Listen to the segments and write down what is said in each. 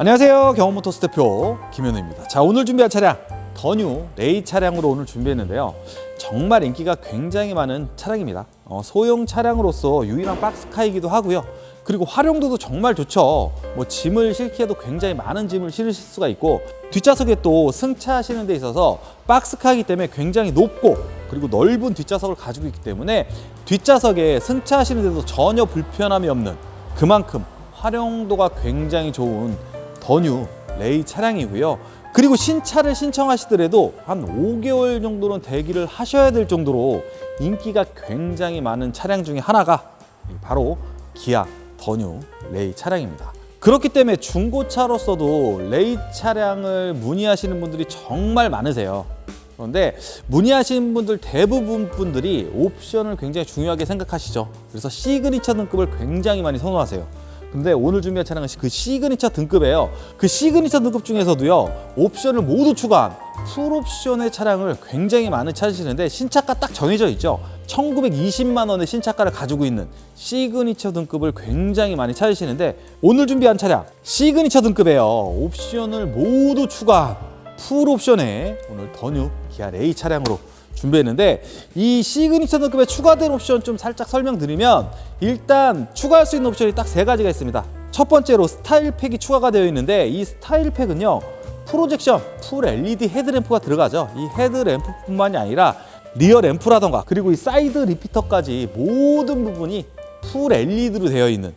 안녕하세요. 경험모터스 대표 김현우입니다. 자, 오늘 준비한 차량 더뉴 레이 차량으로 오늘 준비했는데요. 정말 인기가 굉장히 많은 차량입니다. 어, 소형 차량으로서 유일한 박스카이기도 하고요. 그리고 활용도도 정말 좋죠. 뭐 짐을 실기에도 굉장히 많은 짐을 실으실 수가 있고 뒷좌석에 또 승차하시는 데 있어서 박스카이기 때문에 굉장히 높고 그리고 넓은 뒷좌석을 가지고 있기 때문에 뒷좌석에 승차하시는 데도 전혀 불편함이 없는 그만큼 활용도가 굉장히 좋은 더뉴 레이 차량이고요. 그리고 신차를 신청하시더라도 한 5개월 정도는 대기를 하셔야 될 정도로 인기가 굉장히 많은 차량 중에 하나가 바로 기아 더뉴 레이 차량입니다. 그렇기 때문에 중고차로서도 레이 차량을 문의하시는 분들이 정말 많으세요. 그런데 문의하시는 분들 대부분 분들이 옵션을 굉장히 중요하게 생각하시죠. 그래서 시그니처 등급을 굉장히 많이 선호하세요. 근데 오늘 준비한 차량은 그 시그니처 등급이에요. 그 시그니처 등급 중에서도요, 옵션을 모두 추가한 풀옵션의 차량을 굉장히 많이 찾으시는데 신차가 딱 정해져 있죠. 1920만 원의 신차가를 가지고 있는 시그니처 등급을 굉장히 많이 찾으시는데 오늘 준비한 차량 시그니처 등급이에요. 옵션을 모두 추가한 풀옵션의 오늘 더뉴 기아 레이 차량으로 준비했는데 이 시그니처 등급에 추가된 옵션 좀 살짝 설명드리면 일단 추가할 수 있는 옵션이 딱 세 가지가 있습니다. 첫 번째로 스타일 팩이 추가가 되어 있는데 이 스타일 팩은요 프로젝션 풀 LED 헤드램프가 들어가죠. 이 헤드램프뿐만이 아니라 리어 램프라던가 그리고 이 사이드 리피터까지 모든 부분이 풀 LED로 되어 있는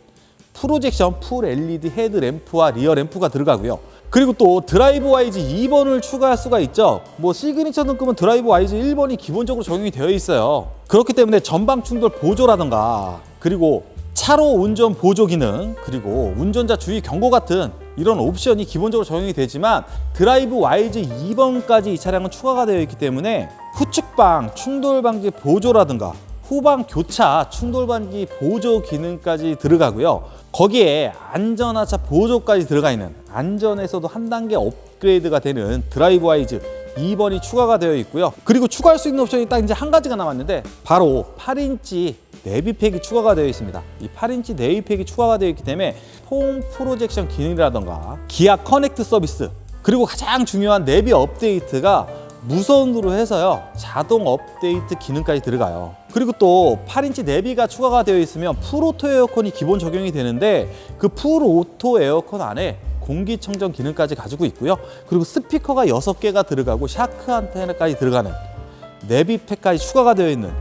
프로젝션 풀 LED 헤드 램프와 리어 램프가 들어가고요. 그리고 또 드라이브 와이즈 2번을 추가할 수가 있죠. 뭐 시그니처 등급은 드라이브 와이즈 1번이 기본적으로 적용이 되어 있어요. 그렇기 때문에 전방 충돌 보조라든가 그리고 차로 운전 보조 기능 그리고 운전자 주의 경고 같은 이런 옵션이 기본적으로 적용이 되지만 드라이브 와이즈 2번까지 이 차량은 추가가 되어 있기 때문에 후측방 충돌 방지 보조라든가 후방 교차 충돌 방지 보조 기능까지 들어가고요. 거기에 안전하차 보조까지 들어가 있는 안전에서도 한 단계 업그레이드가 되는 드라이브 와이즈 2번이 추가가 되어 있고요. 그리고 추가할 수 있는 옵션이 딱 이제 한 가지가 남았는데 바로 8인치 내비팩이 추가가 되어 있습니다. 이 8인치 내비팩이 추가가 되어 있기 때문에 폼 프로젝션 기능이라던가 기아 커넥트 서비스 그리고 가장 중요한 내비 업데이트가 무선으로 해서요 자동 업데이트 기능까지 들어가요 그리고 또 8인치 내비가 추가가 되어 있으면 풀오토 에어컨이 기본 적용이 되는데 그 풀오토 에어컨 안에 공기청정 기능까지 가지고 있고요. 그리고 스피커가 6개가 들어가고 샤크 안테나까지 들어가는 내비팩까지 추가가 되어 있는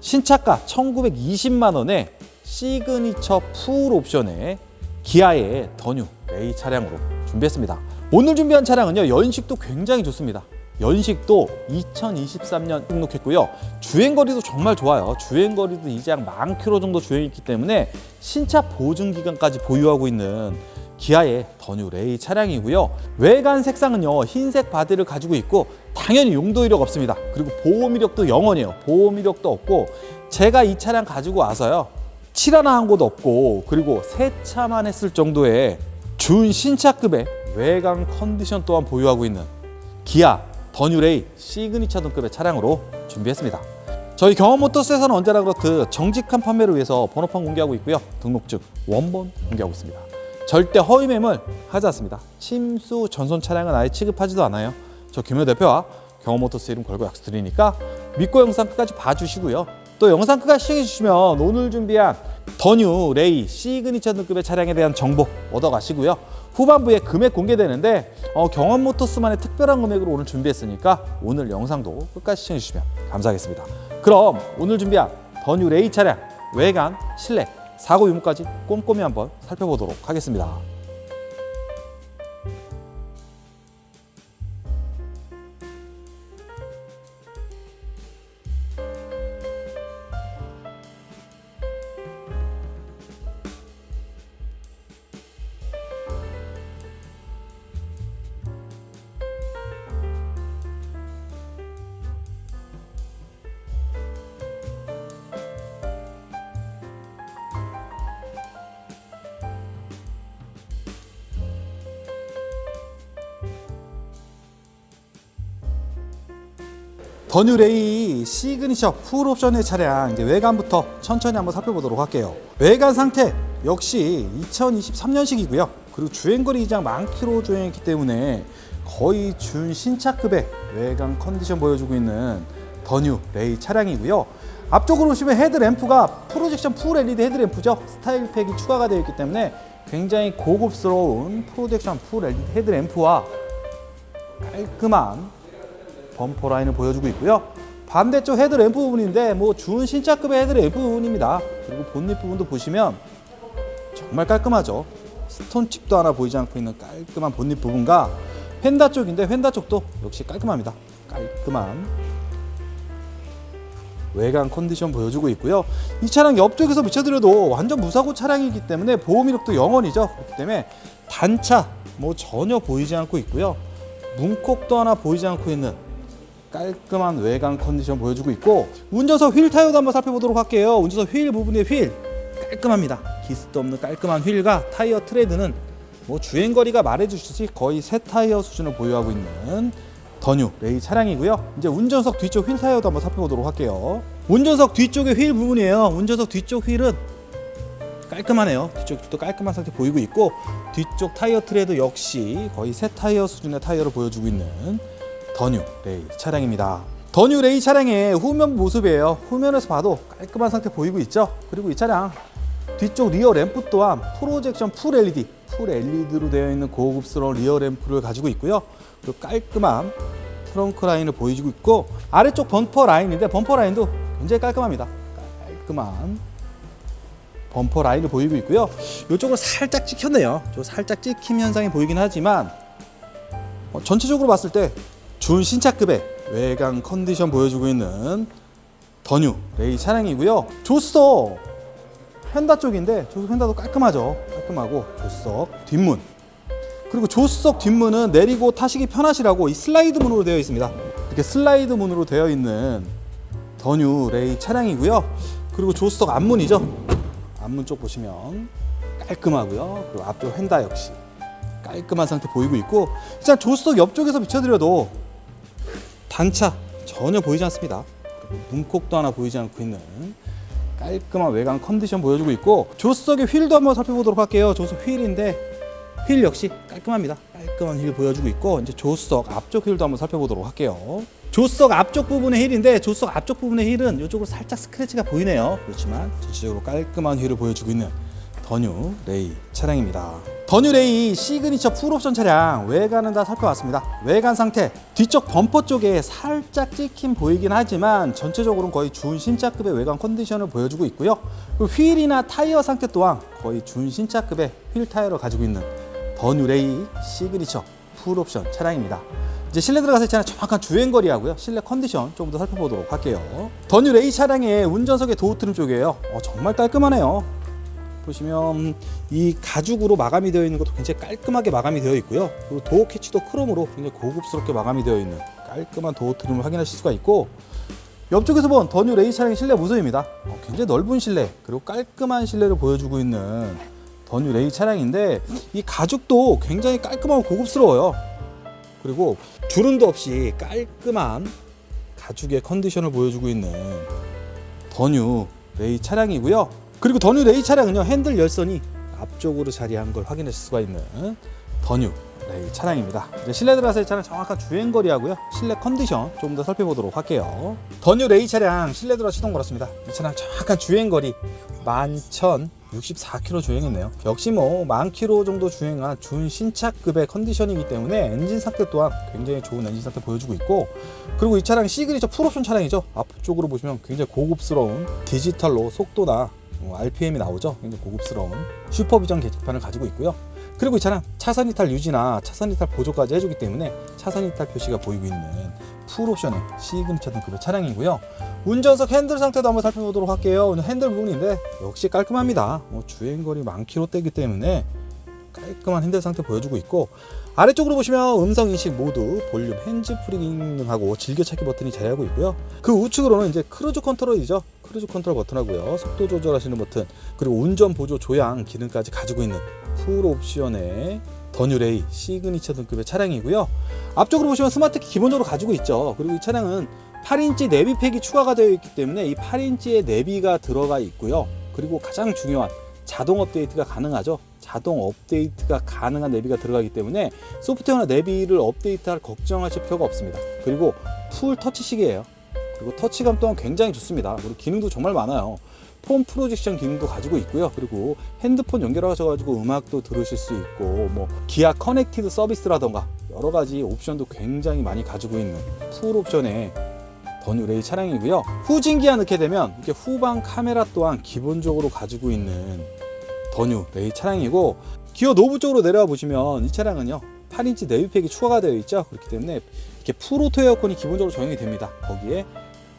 신차가 1920만 원에 시그니처 풀 옵션의 기아의 더뉴 레이 차량으로 준비했습니다. 오늘 준비한 차량은요 연식도 굉장히 좋습니다 연식도 2023년 등록했고요. 주행거리도 정말 좋아요. 주행거리도 이제 한1만 킬로 정도 주행했기 때문에 신차 보증 기간까지 보유하고 있는 기아의 더뉴 레이 차량이고요. 외관 색상은요 흰색 바디를 가지고 있고 당연히 용도 이력 없습니다. 그리고 보험 이력도 0원이에요. 보험 이력도 없고 제가 이 차량 가지고 와서요 칠 하나 한곳 없고 그리고 세차만 했을 정도의 준 신차급의 외관 컨디션 또한 보유하고 있는 기아 더뉴레이 시그니처 등급의 차량으로 준비했습니다. 저희 경험모터스에서는 언제나 그렇듯 정직한 판매를 위해서 번호판 공개하고 있고요. 등록증 원본 공개하고 있습니다. 절대 허위 매물 하지 않습니다. 침수 전손 차량은 아예 취급하지도 않아요. 저 김효 대표와 경험모터스 이름 걸고 약속드리니까 믿고 영상 끝까지 봐주시고요. 또 영상 끝까지 시청해 주시면 오늘 준비한 더뉴 레이 시그니처 등급의 차량에 대한 정보 얻어가시고요. 후반부에 금액 공개되는데 어, 경험 모터스만의 특별한 금액으로 오늘 준비했으니까 오늘 영상도 끝까지 시청해 주시면 감사하겠습니다. 그럼 오늘 준비한 더뉴 레이 차량 외관, 실내, 사고 유무까지 꼼꼼히 한번 살펴보도록 하겠습니다. 더뉴레이 시그니처 풀 옵션의 차량 이제 외관부터 천천히 한번 살펴보도록 할게요. 외관 상태 역시 2023년식이고요. 그리고 주행거리 이상 만 킬로 주행했기 때문에 거의 준 신차급의 외관 컨디션 보여주고 있는 더뉴 레이 차량이고요. 앞쪽으로 보시면 헤드램프가 프로젝션 풀 LED 헤드램프죠. 스타일팩이 추가가 되어 있기 때문에 굉장히 고급스러운 프로젝션 풀 LED 헤드램프와 깔끔한 범퍼 라인을 보여주고 있고요. 반대쪽 헤드램프 부분인데 뭐 준 신차급의 헤드램프 부분입니다. 그리고 본닛 부분도 보시면 정말 깔끔하죠. 스톤 칩도 하나 보이지 않고 있는 깔끔한 본닛 부분과 휀다 쪽인데 휀다 쪽도 역시 깔끔합니다. 깔끔한 외관 컨디션 보여주고 있고요. 이 차량 옆쪽에서 비춰드려도 완전 무사고 차량이기 때문에 보험 이력도 영원이죠. 그렇기 때문에 단차 뭐 전혀 보이지 않고 있고요. 문콕도 하나 보이지 않고 있는 깔끔한 외관 컨디션 보여주고 있고 운전석 휠 타이어도 한번 살펴보도록 할게요. 운전석 휠 부분의 휠 깔끔합니다. 기스도 없는 깔끔한 휠과 타이어 트레드는 뭐 주행거리가 말해주듯이 거의 새 타이어 수준을 보유하고 있는 더뉴 레이 차량이고요. 이제 운전석 뒤쪽 휠 타이어도 한번 살펴보도록 할게요. 운전석 뒤쪽의 휠 부분이에요. 운전석 뒤쪽 휠은 깔끔하네요. 뒤쪽도 깔끔한 상태 보이고 있고 뒤쪽 타이어 트레도 역시 거의 새 타이어 수준의 타이어를 보여주고 있는 더뉴 레이 차량입니다. 더뉴 레이 차량의 후면 모습이에요. 후면에서 봐도 깔끔한 상태 보이고 있죠. 그리고 이 차량 뒤쪽 리어 램프 또한 프로젝션 풀 LED, 풀 LED로 되어 있는 고급스러운 리어 램프를 가지고 있고요. 그리고 깔끔한 트렁크 라인을 보여주고 있고 아래쪽 범퍼 라인인데 범퍼 라인도 굉장히 깔끔합니다. 깔끔한 범퍼 라인을 보이고 있고요. 이쪽으로 살짝 찍혔네요. 저 살짝 찍힘 현상이 보이긴 하지만 어, 전체적으로 봤을 때 준 신차급의 외관 컨디션 보여주고 있는 더뉴 레이 차량이고요. 조수석 휀다 쪽인데 조수석 휀다도 깔끔하죠. 깔끔하고 조수석 뒷문 그리고 조수석 뒷문은 내리고 타시기 편하시라고 이 슬라이드 문으로 되어 있습니다. 이렇게 슬라이드 문으로 되어 있는 더뉴 레이 차량이고요. 그리고 조수석 앞문이죠. 앞문 쪽 보시면 깔끔하고요. 그리고 앞쪽 휀다 역시 깔끔한 상태 보이고 있고 일단 조수석 옆쪽에서 비춰드려도 단차 전혀 보이지 않습니다. 문콕도 하나 보이지 않고 있는 깔끔한 외관 컨디션 보여주고 있고 조수석의 휠도 한번 살펴보도록 할게요. 조수석 휠인데 휠 역시 깔끔합니다. 깔끔한 휠 보여주고 있고 이제 조수석 앞쪽 휠도 한번 살펴보도록 할게요. 조수석 앞쪽 부분의 휠인데 조수석 앞쪽 부분의 휠은 이쪽으로 살짝 스크래치가 보이네요. 그렇지만 전체적으로 깔끔한 휠을 보여주고 있는 더뉴 레이 차량입니다. 더뉴 레이 시그니처 풀옵션 차량 외관은 다 살펴봤습니다. 외관 상태 뒤쪽 범퍼 쪽에 살짝 찍힘 보이긴 하지만 전체적으로는 거의 준 신차급의 외관 컨디션을 보여주고 있고요. 휠이나 타이어 상태 또한 거의 준 신차급의 휠 타이어를 가지고 있는 더뉴 레이 시그니처 풀옵션 차량입니다. 이제 실내 들어가서 있잖아요. 정확한 주행거리하고요. 실내 컨디션 조금 더 살펴보도록 할게요. 더뉴 레이 차량의 운전석의 도어 트림 쪽이에요. 어, 정말 깔끔하네요. 보시면 이 가죽으로 마감이 되어 있는 것도 굉장히 깔끔하게 마감이 되어 있고요. 그리고 도어 캐치도 크롬으로 굉장히 고급스럽게 마감이 되어 있는 깔끔한 도어 트림을 확인하실 수가 있고 옆쪽에서 본 더 뉴 레이 차량의 실내 모습입니다. 어, 굉장히 넓은 실내 그리고 깔끔한 실내를 보여주고 있는 더 뉴 레이 차량인데 이 가죽도 굉장히 깔끔하고 고급스러워요. 그리고 주름도 없이 깔끔한 가죽의 컨디션을 보여주고 있는 더 뉴 레이 차량이고요. 그리고 더뉴 레이 차량은요 핸들 열선이 앞쪽으로 자리한 걸 확인하실 수가 있는 더뉴 레이 차량입니다. 이제 실내 이 차량 정확한 주행거리하고요 실내 컨디션 조금 더 살펴보도록 할게요. 더뉴 레이 차량 실내 들어 시동 걸었습니다. 이 차량 정확한 주행거리 11,064km 주행했네요. 역시 뭐만 킬로 정도 주행한 준 신차급의 컨디션이기 때문에 엔진 상태 또한 굉장히 좋은 엔진 상태 보여주고 있고 그리고 이 차량 시그니처 풀옵션 차량이죠. 앞쪽으로 보시면 굉장히 고급스러운 디지털로 속도나 어, RPM이 나오죠. 굉장히 고급스러운 슈퍼비전 계기판을 가지고 있고요. 그리고 이 차량 차선 이탈 유지나 차선 이탈 보조까지 해주기 때문에 차선 이탈 표시가 보이고 있는 풀옵션의 시그니처 등급의 차량이고요. 운전석 핸들 상태도 한번 살펴보도록 할게요. 오늘 핸들 부분인데 역시 깔끔합니다. 어, 주행거리 만 킬로대이기 때문에 깔끔한 핸들 상태 보여주고 있고 아래쪽으로 보시면 음성 인식 모드, 볼륨, 핸즈 프리 기능하고 즐겨찾기 버튼이 자리하고 있고요. 그 우측으로는 이제 크루즈 컨트롤이죠. 크루즈 컨트롤 버튼하고요. 속도 조절하시는 버튼, 그리고 운전 보조 조향 기능까지 가지고 있는 풀 옵션의 더뉴레이 시그니처 등급의 차량이고요. 앞쪽으로 보시면 스마트키 기본적으로 가지고 있죠. 그리고 이 차량은 8인치 내비팩이 추가가 되어 있기 때문에 이 8인치의 내비가 들어가 있고요. 그리고 가장 중요한 자동 업데이트가 가능하죠. 자동 업데이트가 가능한 내비가 들어가기 때문에 소프트웨어나 내비를 업데이트할 걱정하실 필요가 없습니다. 그리고 풀 터치식이에요. 그리고 터치감 또한 굉장히 좋습니다. 그리고 기능도 정말 많아요. 폰 프로젝션 기능도 가지고 있고요. 그리고 핸드폰 연결하셔가지고 음악도 들으실 수 있고, 뭐 기아 커넥티드 서비스라던가 여러 가지 옵션도 굉장히 많이 가지고 있는 풀 옵션의 더뉴 레이 차량이고요. 후진기아 넣게 되면 이렇게 후방 카메라 또한 기본적으로 가지고 있는 더뉴 레이 차량이고 기어 노브 쪽으로 내려와 보시면 이 차량은요 8인치 내비팩이 추가가 되어 있죠. 그렇기 때문에 이렇게 풀오토 에어컨이 기본적으로 적용이 됩니다. 거기에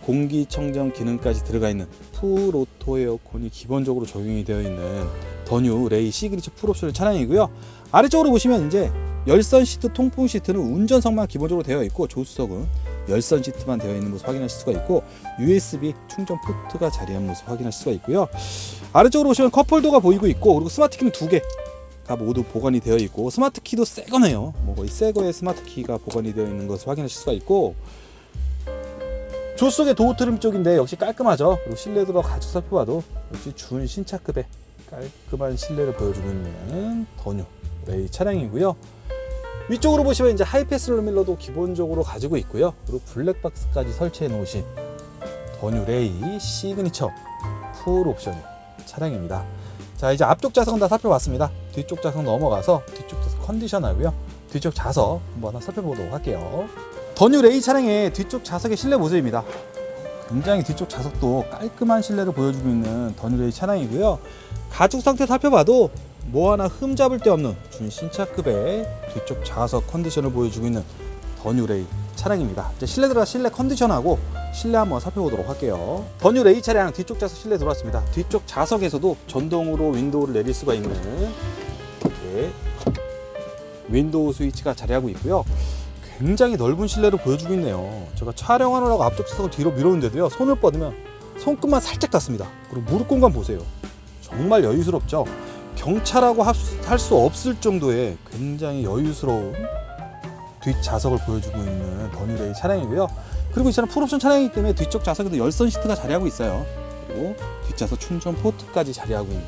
공기청정 기능까지 들어가 있는 풀오토 에어컨이 기본적으로 적용이 되어 있는 더뉴 레이 시그니처 풀옵션 차량이고요. 아래쪽으로 보시면 이제 열선 시트, 통풍 시트는 운전석만 기본적으로 되어 있고 조수석은 열선 시트만 되어 있는 모습 확인하실 수가 있고 USB 충전 포트가 자리한 모습 확인하실 수가 있고요. 아래쪽으로 보시면 컵홀더가 보이고 있고 그리고 스마트 키는 두 개 가 모두 보관이 되어 있고 스마트 키도 새 거네요. 뭐 거의 새 거의 스마트 키가 보관이 되어 있는 것을 확인하실 수가 있고 조수석의 도어 트림 쪽인데 역시 깔끔하죠. 그리고 실내 들어 가죽 살펴봐도 역시 준 신차급의 깔끔한 실내를 보여주고 있는 더뉴 레이 차량이고요. 위쪽으로 보시면 이제 하이패스 롤밀러도 기본적으로 가지고 있고요. 그리고 블랙박스까지 설치해 놓으신 더뉴 레이 시그니처 풀 옵션 차량입니다. 자 이제 앞쪽 좌석은 다 살펴봤습니다. 뒤쪽 좌석 넘어가서 뒤쪽 좌석 컨디션하고요. 뒤쪽 좌석 한번 살펴보도록 할게요. 더뉴 레이 차량의 뒤쪽 좌석의 실내 모습입니다. 굉장히 뒤쪽 좌석도 깔끔한 실내를 보여주고 있는 더뉴 레이 차량이고요. 가죽 상태 살펴봐도 뭐 하나 흠 잡을 데 없는 준신차급의 뒤쪽 좌석 컨디션을 보여주고 있는 더뉴 레이 차량입니다. 이제 실내 들어가 실내 컨디션하고 실내 한번 살펴보도록 할게요. 더뉴 레이 차량 뒤쪽 좌석 실내 들어왔습니다. 뒤쪽 좌석에서도 전동으로 윈도우를 내릴 수가 있는 이렇게 윈도우 스위치가 자리하고 있고요. 굉장히 넓은 실내를 보여주고 있네요. 제가 촬영하느라고 앞쪽 좌석을 뒤로 밀었는데도요. 손을 뻗으면 손끝만 살짝 닿습니다. 그리고 무릎 공간 보세요. 정말 여유스럽죠. 경차라고 할 수 없을 정도의 굉장히 여유스러운 뒷좌석을 보여주고 있는 더뉴레이 차량이고요. 그리고 이 차량 풀옵션 차량이기 때문에 뒤쪽 좌석에도 열선 시트가 자리하고 있어요. 그리고 뒷좌석 충전 포트까지 자리하고 있는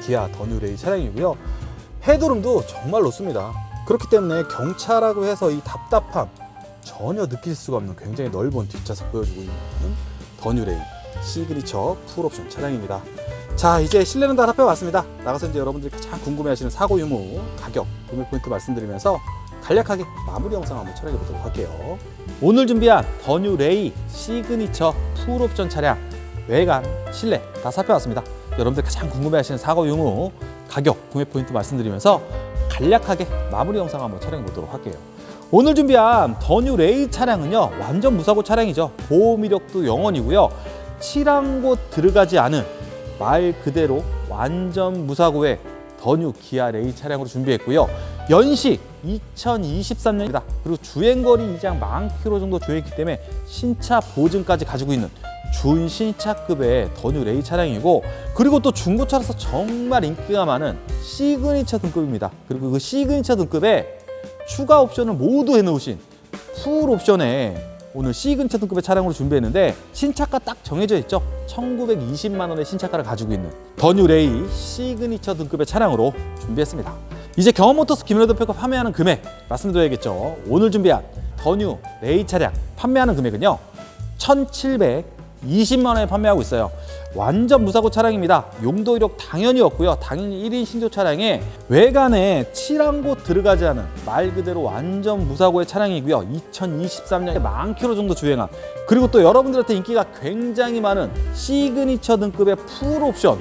기아 더뉴레이 차량이고요. 헤드룸도 정말 높습니다. 그렇기 때문에 경차라고 해서 이 답답함 전혀 느낄 수가 없는 굉장히 넓은 뒷좌석 보여주고 있는 더뉴레이 시그니처 풀옵션 차량입니다. 자 이제 실내는 다 살펴봤습니다. 나가서 이제 여러분들이 가장 궁금해하시는 사고 유무 가격 구매 포인트 말씀드리면서 간략하게 마무리 영상 한번 촬영해 보도록 할게요. 오늘 준비한 더뉴 레이 시그니처 풀옵션 차량 외관 실내 다 살펴봤습니다. 여러분들 가장 궁금해하시는 사고 유무 가격 구매 포인트 말씀드리면서 간략하게 마무리 영상 한번 촬영해 보도록 할게요. 오늘 준비한 더뉴 레이 차량은요 완전 무사고 차량이죠 보호 이력도 영원이고요 칠한 곳 들어가지 않은 말 그대로 완전 무사고의 더뉴 기아 레이 차량으로 준비했고요. 연식 2023년입니다. 그리고 주행거리 이장 만 킬로 정도 주행했기 때문에 신차 보증까지 가지고 있는 준신차급의 더뉴 레이 차량이고 그리고 또 중고차로서 정말 인기가 많은 시그니처 등급입니다. 그리고 그 시그니처 등급에 추가 옵션을 모두 해놓으신 풀 옵션에 오늘 시그니처 등급의 차량으로 준비했는데 신차가 딱 정해져 있죠. 1920만 원의 신차가를 가지고 있는 더뉴 레이 시그니처 등급의 차량으로 준비했습니다. 이제 경험모터스 김연아 대표가 판매하는 금액 말씀드려야겠죠. 오늘 준비한 더뉴 레이 차량 판매하는 금액은요. 1,720만 원에 판매하고 있어요. 완전 무사고 차량입니다. 용도 이력 당연히 없고요. 당연히 1인 신조 차량에 외관에 칠한 곳 들어가지 않은 말 그대로 완전 무사고의 차량이고요. 2023년에 만 킬로 정도 주행한 그리고 또 여러분들한테 인기가 굉장히 많은 시그니처 등급의 풀 옵션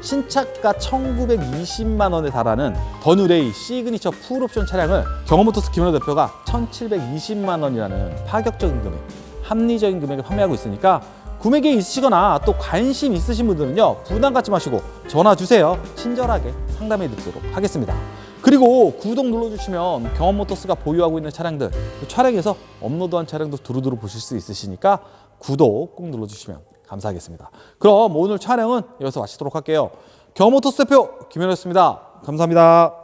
신차가 1920만 원에 달하는 더뉴레이 시그니처 풀 옵션 차량을 경험모터스 김현우 대표가 1720만 원이라는 파격적인 금액, 합리적인 금액에 판매하고 있으니까 구매 계획 있으시거나 또 관심 있으신 분들은요 부담 갖지 마시고 전화 주세요. 친절하게 상담해 드리도록 하겠습니다. 그리고 구독 눌러주시면 경험모터스가 보유하고 있는 차량들 그 촬영해서 업로드한 차량도 두루두루 보실 수 있으시니까 구독 꼭 눌러주시면 감사하겠습니다. 그럼 오늘 촬영은 여기서 마치도록 할게요. 경험모터스 대표 김현우였습니다. 감사합니다